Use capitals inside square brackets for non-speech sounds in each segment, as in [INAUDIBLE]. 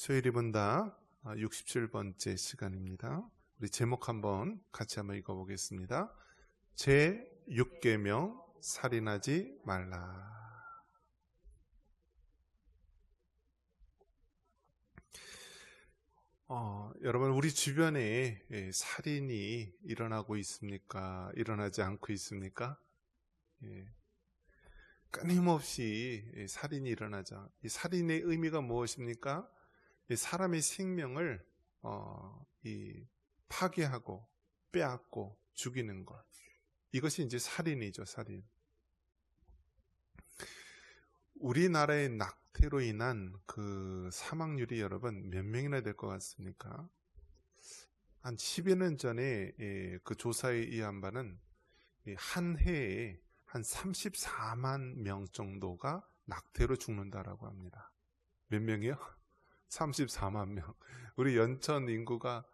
수요일이 본다 67번째 시간입니다. 우리 제목 한번 같이 한번 읽어보겠습니다. 제 6계명 살인하지 말라. 어, 여러분 우리 주변에 예, 살인이 일어나고 있습니까? 일어나지 않고 있습니까? 예. 끊임없이 예, 살인이 일어나자. 이 살인의 의미가 무엇입니까? 사람의 생명을 어, 이 파괴하고 빼앗고 죽이는 것. 이것이 이제 살인이죠, 살인. 우리나라의 낙태로 인한 그 사망률이 여러분 몇 명이나 될 것 같습니까? 한 10여 년 전에 예, 그 조사에 의한 바는 한 해에 한 34만 명 정도가 낙태로 죽는다라고 합니다. 몇 명이요? 34만 명. [LAUGHS] 우리 연천 인구가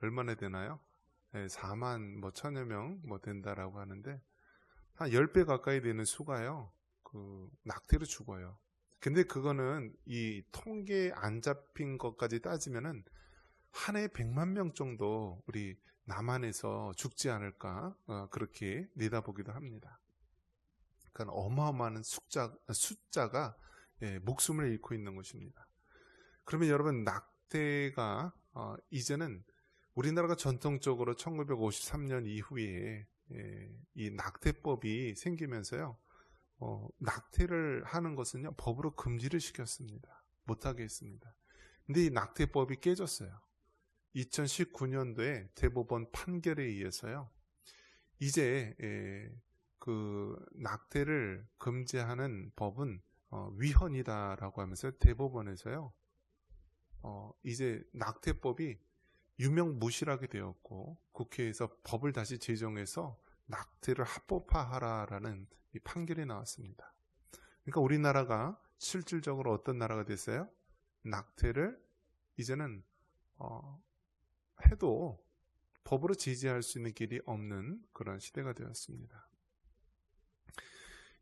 얼마나 되나요? 네, 4만 뭐 천여 명 뭐 된다라고 하는데 한 10배 가까이 되는 수가요. 그 낙태로 죽어요. 근데 그거는 이 통계 안 잡힌 것까지 따지면은 한 해에 100만 명 정도 우리 남한에서 죽지 않을까 어, 그렇게 내다보기도 합니다. 그러니까 어마어마한 숫자, 숫자가 예, 목숨을 잃고 있는 것입니다. 그러면 여러분 낙태가 어, 이제는 우리나라가 전통적으로 1953년 이후에 예, 이 낙태법이 생기면서요. 어, 낙태를 하는 것은요 법으로 금지를 시켰습니다. 못하게 했습니다. 근데 이 낙태법이 깨졌어요. 2019년도에 대법원 판결에 의해서요. 이제 예, 그 낙태를 금지하는 법은 어, 위헌이다라고 하면서 대법원에서요. 어, 이제 낙태법이 유명무실하게 되었고 국회에서 법을 다시 제정해서 낙태를 합법화하라라는 이 판결이 나왔습니다. 그러니까 우리나라가 실질적으로 어떤 나라가 됐어요? 낙태를 이제는 어, 해도 법으로 제지할 수 있는 길이 없는 그런 시대가 되었습니다.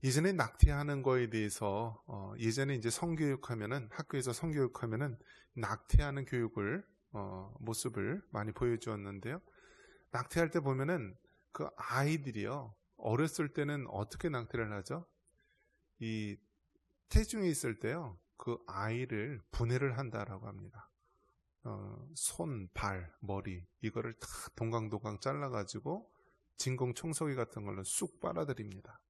예전에 낙태하는 거에 대해서 어, 예전에 이제 성교육하면은 학교에서 성교육하면은 낙태하는 교육을 어, 모습을 많이 보여주었는데요. 낙태할 때 보면은 그 아이들이요 어렸을 때는 어떻게 낙태를 하죠? 이 태중에 있을 때요 그 아이를 분해를 한다라고 합니다. 어, 손, 발, 머리 이거를 다 동강동강 잘라가지고 진공 청소기 같은 걸로 쑥 빨아들입니다.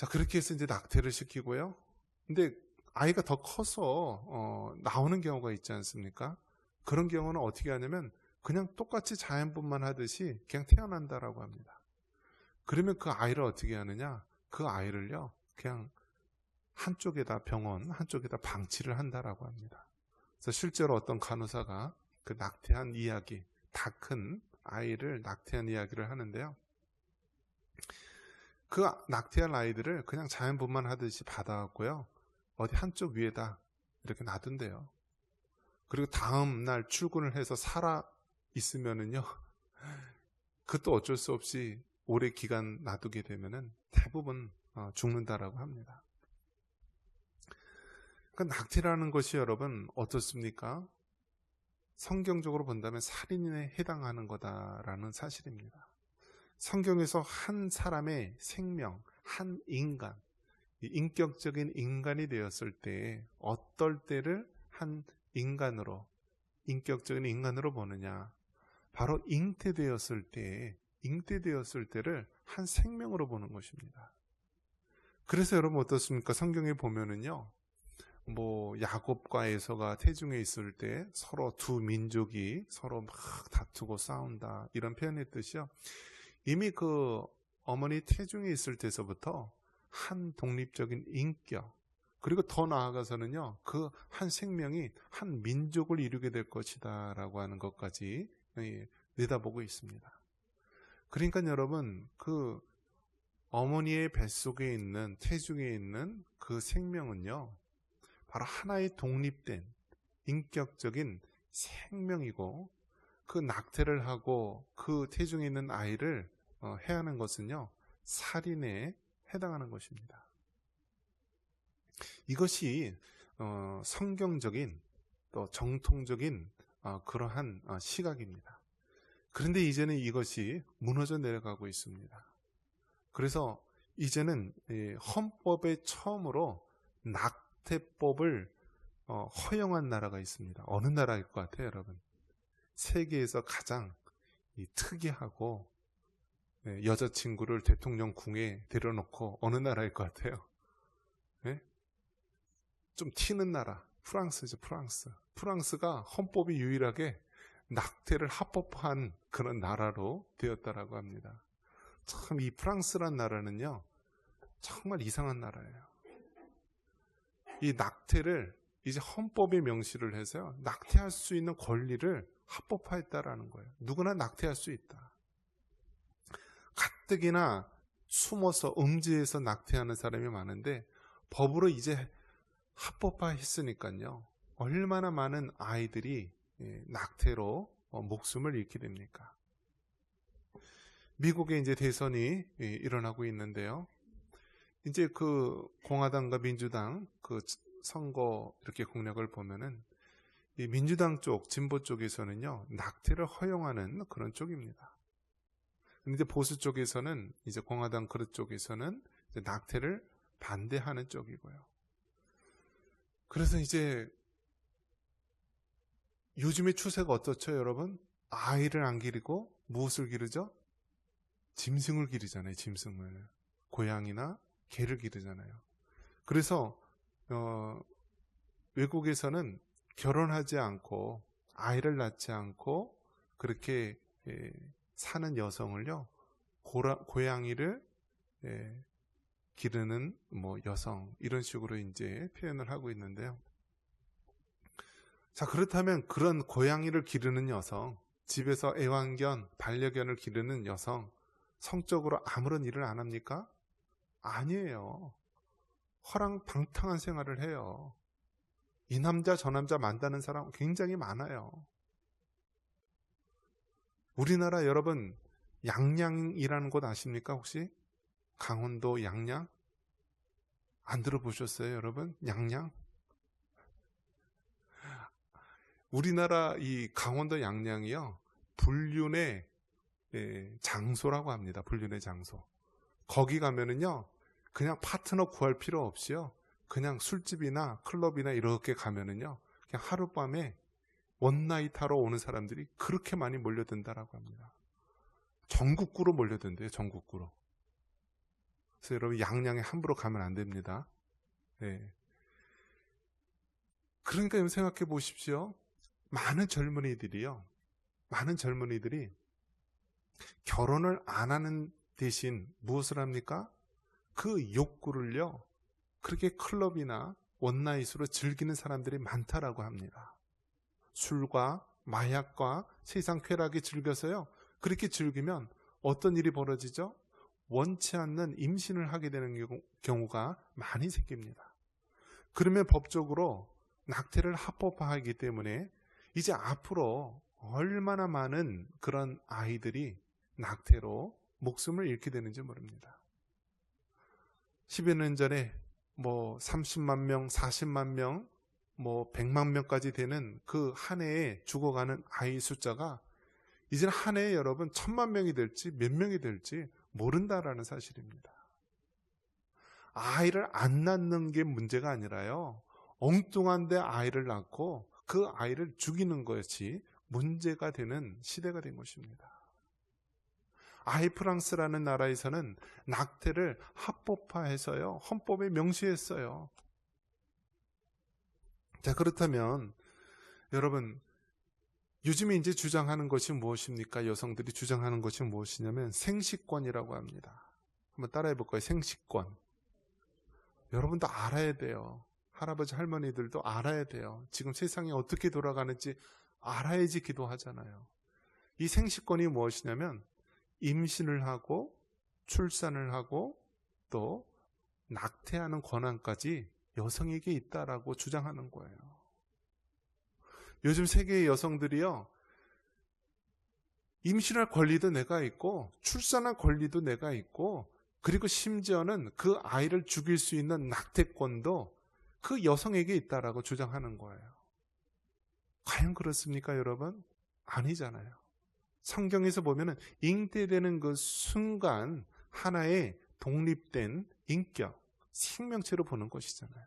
자 그렇게 해서 이제 낙태를 시키고요. 근데 아이가 더 커서 어, 나오는 경우가 있지 않습니까? 그런 경우는 어떻게 하냐면 그냥 똑같이 자연분만 하듯이 그냥 태어난다라고 합니다. 그러면 그 아이를 어떻게 하느냐? 그 아이를요, 그냥 한쪽에다 병원, 한쪽에다 방치를 한다라고 합니다. 그래서 실제로 어떤 간호사가 그 낙태한 이야기, 다 큰 아이를 낙태한 이야기를 하는데요. 그 낙태한 아이들을 그냥 자연 분만 하듯이 받아왔고요. 어디 한쪽 위에다 이렇게 놔둔대요. 그리고 다음 날 출근을 해서 살아 있으면은요. [LAUGHS] 그것도 어쩔 수 없이 오래 기간 놔두게 되면은 대부분 어, 죽는다라고 합니다. 그러니까 낙태라는 것이 여러분 어떻습니까? 성경적으로 본다면 살인에 해당하는 거다라는 사실입니다. 성경에서 한 사람의 생명, 한 인간, 인격적인 인간이 되었을 때 어떨 때를 한 인간으로 인격적인 인간으로 보느냐 바로 잉태되었을 때 잉태되었을 때를 한 생명으로 보는 것입니다. 그래서 여러분 어떻습니까? 성경에 보면은요. 뭐 야곱과 에서가 태중에 있을 때 서로 두 민족이 서로 막 다투고 싸운다 이런 표현의 뜻이요. 이미 그 어머니 태중에 있을 때서부터 한 독립적인 인격, 그리고 더 나아가서는요, 그 한 생명이 한 민족을 이루게 될 것이다 라고 하는 것까지 예, 내다보고 있습니다. 그러니까 여러분, 그 어머니의 뱃속에 있는, 태중에 있는 그 생명은요, 바로 하나의 독립된 인격적인 생명이고, 그 낙태를 하고 그 태중에 있는 아이를 어, 해하는 것은요, 살인에 해당하는 것입니다. 이것이 어, 성경적인 또 정통적인 어, 그러한 어, 시각입니다. 그런데 이제는 이것이 무너져 내려가고 있습니다. 그래서 이제는 헌법에 처음으로 낙태법을 어, 허용한 나라가 있습니다. 어느 나라일 것 같아요, 여러분? 세계에서 가장 특이하고 네, 여자친구를 대통령 궁에 데려놓고 어느 나라일 것 같아요? 네? 좀 튀는 나라. 프랑스죠, 프랑스. 프랑스가 헌법이 유일하게 낙태를 합법화한 그런 나라로 되었다라고 합니다. 참 이 프랑스란 나라는요, 정말 이상한 나라예요. 이 낙태를 이제 헌법에 명시를 해서요, 낙태할 수 있는 권리를 합법화했다라는 거예요. 누구나 낙태할 수 있다. 가뜩이나 숨어서 음지에서 낙태하는 사람이 많은데 법으로 이제 합법화했으니까요. 얼마나 많은 아이들이 예, 낙태로 어, 목숨을 잃게 됩니까? 미국에 이제 대선이 예, 일어나고 있는데요. 이제 그 공화당과 민주당 그 선거 이렇게 공략을 보면은 이 민주당 쪽, 진보 쪽에서는요, 낙태를 허용하는 그런 쪽입니다. 근데 보수 쪽에서는, 이제 공화당 그릇 쪽에서는 낙태를 반대하는 쪽이고요. 그래서 이제 요즘의 추세가 어떻죠, 여러분? 아이를 안 기르고 무엇을 기르죠? 짐승을 기르잖아요, 짐승을. 고양이나 개를 기르잖아요. 그래서 어, 외국에서는 결혼하지 않고 아이를 낳지 않고 그렇게 예, 사는 여성을요 고라, 고양이를 예, 기르는 뭐 여성 이런 식으로 이제 표현을 하고 있는데요. 자 그렇다면 그런 고양이를 기르는 여성, 집에서 애완견, 반려견을 기르는 여성, 성적으로 아무런 일을 안 합니까? 아니에요. 허랑방탕한 생활을 해요. 이 남자 저 남자 만나는 사람 굉장히 많아요. 우리나라 여러분 양양이라는 곳 아십니까 혹시? 강원도 양양? 안 들어보셨어요 여러분? 양양? 우리나라 이 강원도 양양이요 불륜의 예, 장소라고 합니다. 불륜의 장소. 거기 가면은요 그냥 파트너 구할 필요 없이요. 그냥 술집이나 클럽이나 이렇게 가면은요. 그냥 하룻밤에 원나잇 하러 오는 사람들이 그렇게 많이 몰려든다라고 합니다. 전국구로 몰려든대요. 전국구로. 그래서 여러분 양양에 함부로 가면 안 됩니다. 네. 그러니까 여러분 생각해 보십시오. 많은 젊은이들이요. 많은 젊은이들이 결혼을 안 하는 대신 무엇을 합니까? 그 욕구를요, 그렇게 클럽이나 원나잇으로 즐기는 사람들이 많다라고 합니다. 술과 마약과 세상 쾌락이 즐겨서요, 그렇게 즐기면 어떤 일이 벌어지죠? 원치 않는 임신을 하게 되는 경우가 많이 생깁니다. 그러면 법적으로 낙태를 합법화하기 때문에 이제 앞으로 얼마나 많은 그런 아이들이 낙태로 목숨을 잃게 되는지 모릅니다. 10여 년 전에 뭐 30만 명, 40만 명, 뭐 100만 명까지 되는 그 한 해에 죽어가는 아이 숫자가 이제는 한 해에 여러분 천만 명이 될지 몇 명이 될지 모른다라는 사실입니다. 아이를 안 낳는 게 문제가 아니라요. 엉뚱한데 아이를 낳고 그 아이를 죽이는 것이 문제가 되는 시대가 된 것입니다. 아이프랑스라는 나라에서는 낙태를 합법화해서요. 헌법에 명시했어요. 자, 그렇다면 여러분 요즘에 이제 주장하는 것이 무엇입니까? 여성들이 주장하는 것이 무엇이냐면 생식권이라고 합니다. 한번 따라해 볼까요? 생식권. 여러분도 알아야 돼요. 할아버지 할머니들도 알아야 돼요. 지금 세상이 어떻게 돌아가는지 알아야지 기도하잖아요. 이 생식권이 무엇이냐면 임신을 하고 출산을 하고 또 낙태하는 권한까지 여성에게 있다라고 주장하는 거예요. 요즘 세계의 여성들이요. 임신할 권리도 내가 있고 출산할 권리도 내가 있고 그리고 심지어는 그 아이를 죽일 수 있는 낙태권도 그 여성에게 있다라고 주장하는 거예요. 과연 그렇습니까, 여러분? 아니잖아요. 성경에서 보면은 잉태되는 그 순간 하나의 독립된 인격, 생명체로 보는 것이잖아요.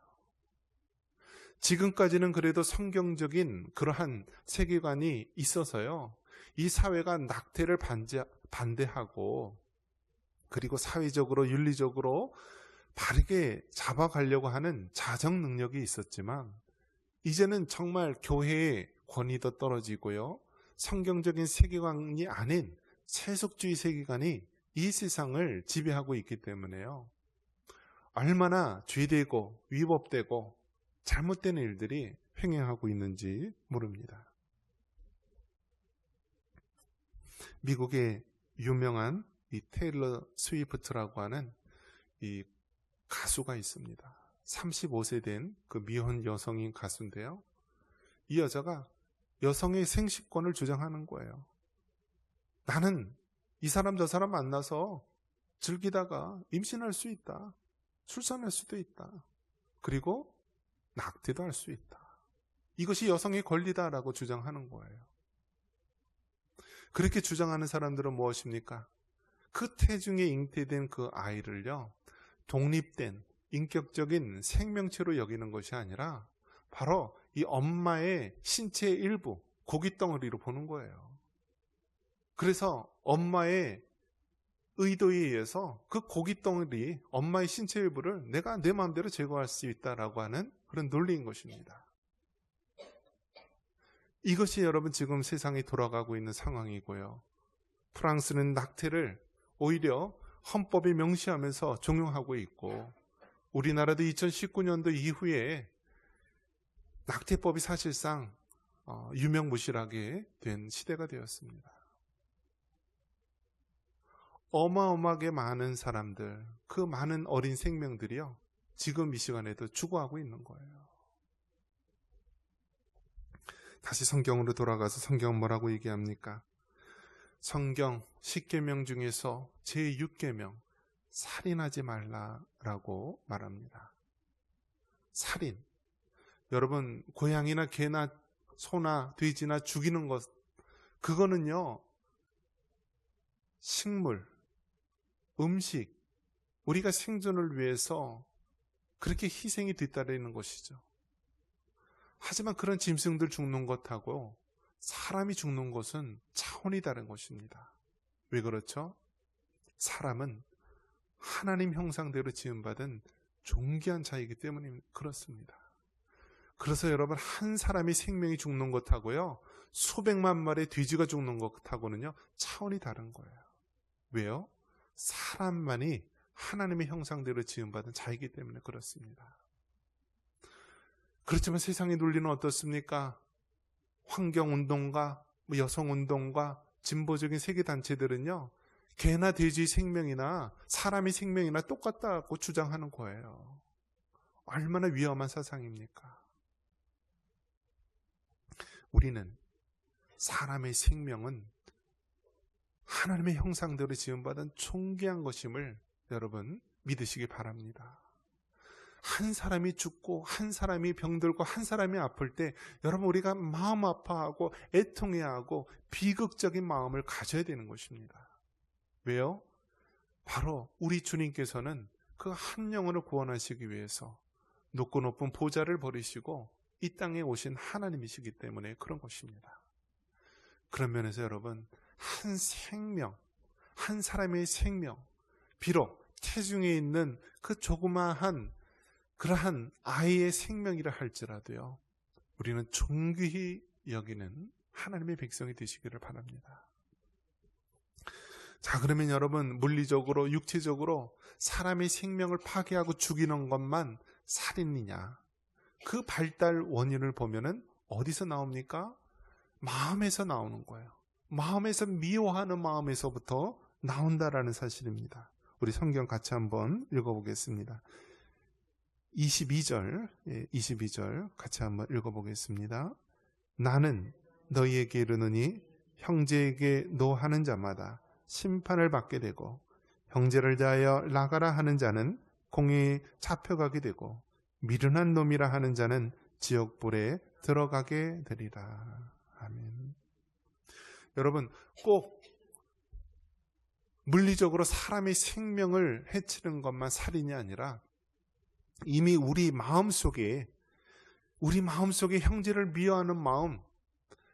지금까지는 그래도 성경적인 그러한 세계관이 있어서요. 이 사회가 낙태를 반제, 반대하고 그리고 사회적으로 윤리적으로 바르게 잡아가려고 하는 자정 능력이 있었지만 이제는 정말 교회의 권위도 떨어지고요. 성경적인 세계관이 아닌 세속주의 세계관이 이 세상을 지배하고 있기 때문에요. 얼마나 죄되고 위법되고 잘못된 일들이 횡행하고 있는지 모릅니다. 미국의 유명한 이 테일러 스위프트라고 하는 이 가수가 있습니다. 35세 된 그 미혼 여성인 가수인데요. 이 여자가 여성의 생식권을 주장하는 거예요. 나는 이 사람 저 사람 만나서 즐기다가 임신할 수 있다. 출산할 수도 있다. 그리고 낙태도 할 수 있다. 이것이 여성의 권리다라고 주장하는 거예요. 그렇게 주장하는 사람들은 무엇입니까? 그 태중에 잉태된 그 아이를요, 독립된 인격적인 생명체로 여기는 것이 아니라 바로 이 엄마의 신체의 일부, 고깃덩어리로 보는 거예요. 그래서 엄마의 의도에 의해서 그 고깃덩어리, 엄마의 신체 일부를 내가 내 마음대로 제거할 수 있다라고 하는 그런 논리인 것입니다. 이것이 여러분 지금 세상이 돌아가고 있는 상황이고요. 프랑스는 낙태를 오히려 헌법에 명시하면서 종용하고 있고 우리나라도 2019년도 이후에 낙태법이 사실상 어, 유명무실하게 된 시대가 되었습니다. 어마어마하게 많은 사람들, 그 많은 어린 생명들이요. 지금 이 시간에도 죽어가고 있는 거예요. 다시 성경으로 돌아가서 성경 뭐라고 얘기합니까? 성경 10계명 중에서 제6계명 살인하지 말라라고 말합니다. 살인. 여러분 고양이나 개나 소나 돼지나 죽이는 것 그거는요. 식물, 음식, 우리가 생존을 위해서 그렇게 희생이 뒤따르는 것이죠. 하지만 그런 짐승들 죽는 것하고 사람이 죽는 것은 차원이 다른 것입니다. 왜 그렇죠? 사람은 하나님 형상대로 지음받은 존귀한 자이기 때문에 그렇습니다. 그래서 여러분 한 사람이 생명이 죽는 것하고요 수백만 마리의 돼지가 죽는 것하고는요 차원이 다른 거예요. 왜요? 사람만이 하나님의 형상대로 지음받은 자이기 때문에 그렇습니다. 그렇지만 세상의 논리는 어떻습니까? 환경운동가, 뭐 여성운동가, 진보적인 세계단체들은요, 개나 돼지 생명이나 사람의 생명이나 똑같다고 주장하는 거예요. 얼마나 위험한 사상입니까? 우리는 사람의 생명은 하나님의 형상대로 지음받은 존귀한 것임을 여러분 믿으시기 바랍니다. 한 사람이 죽고 한 사람이 병들고 한 사람이 아플 때 여러분 우리가 마음 아파하고 애통해하고 비극적인 마음을 가져야 되는 것입니다. 왜요? 바로 우리 주님께서는 그 한 영혼을 구원하시기 위해서 높고 높은 보좌를 버리시고 이 땅에 오신 하나님이시기 때문에 그런 것입니다. 그런 면에서 여러분 한 생명, 한 사람의 생명, 비록 태중에 있는 그 조그마한 그러한 아이의 생명이라 할지라도요, 우리는 존귀히 여기는 하나님의 백성이 되시기를 바랍니다. 자, 그러면 여러분, 물리적으로, 육체적으로 사람의 생명을 파괴하고 죽이는 것만 살인이냐? 그 발달 원인을 보면은 어디서 나옵니까? 마음에서 나오는 거예요. 마음에서 미워하는 마음에서부터 나온다라는 사실입니다. 우리 성경 같이 한번 읽어보겠습니다. 22절, 22절 예, 같이 한번 읽어보겠습니다. 나는 너희에게 이르느니 형제에게 노하는 자마다 심판을 받게 되고 형제를 대하여 나가라 하는 자는 공에 잡혀가게 되고 미련한 놈이라 하는 자는 지옥불에 들어가게 되리라. 아멘. 여러분, 꼭 물리적으로 사람의 생명을 해치는 것만 살인이 아니라 이미 우리 마음 속에 우리 마음 속에 형제를 미워하는 마음,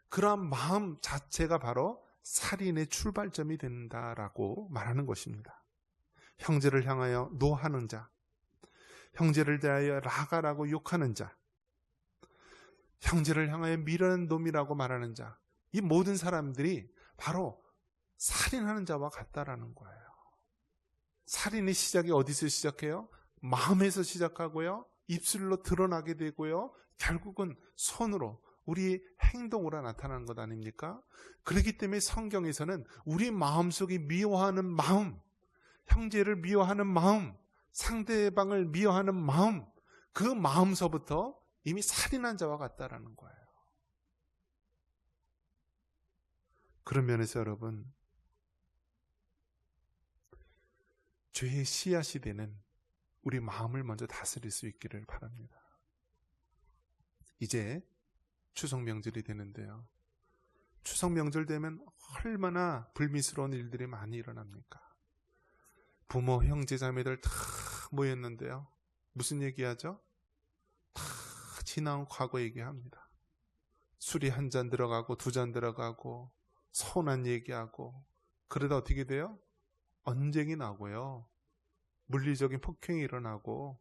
그러한 마음 자체가 바로 살인의 출발점이 된다라고 말하는 것입니다. 형제를 향하여 노하는 자, 형제를 대하여 라가라고 욕하는 자, 형제를 향하여 미련한 놈이라고 말하는 자, 이 모든 사람들이 바로 살인하는 자와 같다라는 거예요. 살인의 시작이 어디서 시작해요? 마음에서 시작하고요. 입술로 드러나게 되고요. 결국은 손으로 우리 행동으로 나타나는 것 아닙니까? 그렇기 때문에 성경에서는 우리 마음속에 미워하는 마음, 형제를 미워하는 마음, 상대방을 미워하는 마음, 그 마음서부터 이미 살인한 자와 같다라는 거예요. 그런 면에서 여러분, 죄의 씨앗이 되는 우리 마음을 먼저 다스릴 수 있기를 바랍니다. 이제 추석 명절이 되는데요. 추석 명절 되면 얼마나 불미스러운 일들이 많이 일어납니까? 부모, 형제, 자매들 다 모였는데요. 무슨 얘기하죠? 다 지나온 과거 얘기합니다. 술이 한 잔 들어가고 두 잔 들어가고 서운한 얘기하고 그러다 어떻게 돼요? 언쟁이 나고요. 물리적인 폭행이 일어나고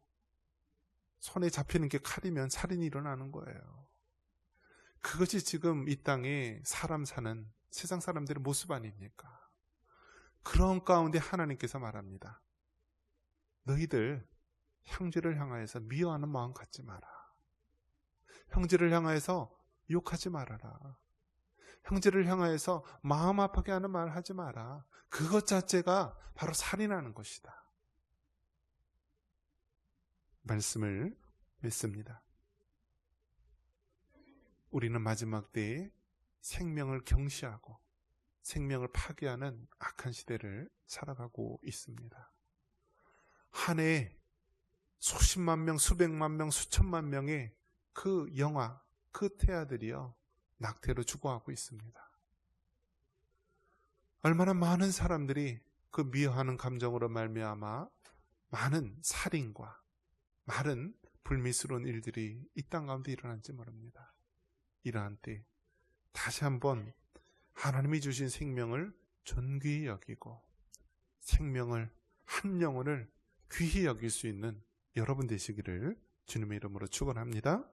손에 잡히는 게 칼이면 살인이 일어나는 거예요. 그것이 지금 이 땅에 사람 사는 세상 사람들의 모습 아닙니까? 그런 가운데 하나님께서 말합니다. 너희들 형제를 향하여서 미워하는 마음 갖지 마라. 형제를 향하여서 욕하지 말아라. 형제를 향하여서 마음 아프게 하는 말 하지 마라. 그것 자체가 바로 살인하는 것이다. 말씀을 맺습니다. 우리는 마지막 때에 생명을 경시하고 생명을 파괴하는 악한 시대를 살아가고 있습니다. 한 해에 수십만 명, 수백만 명, 수천만 명의 그 영화, 그 태아들이요, 낙태로 죽어가고 있습니다. 얼마나 많은 사람들이 그 미워하는 감정으로 말미암아 많은 살인과 많은 불미스러운 일들이 이 땅 가운데 일어난지 모릅니다. 이러한 때 다시 한번 하나님이 주신 생명을 존귀히 여기고 생명을 한 영혼을 귀히 여길 수 있는 여러분 되시기를 주님의 이름으로 축원합니다.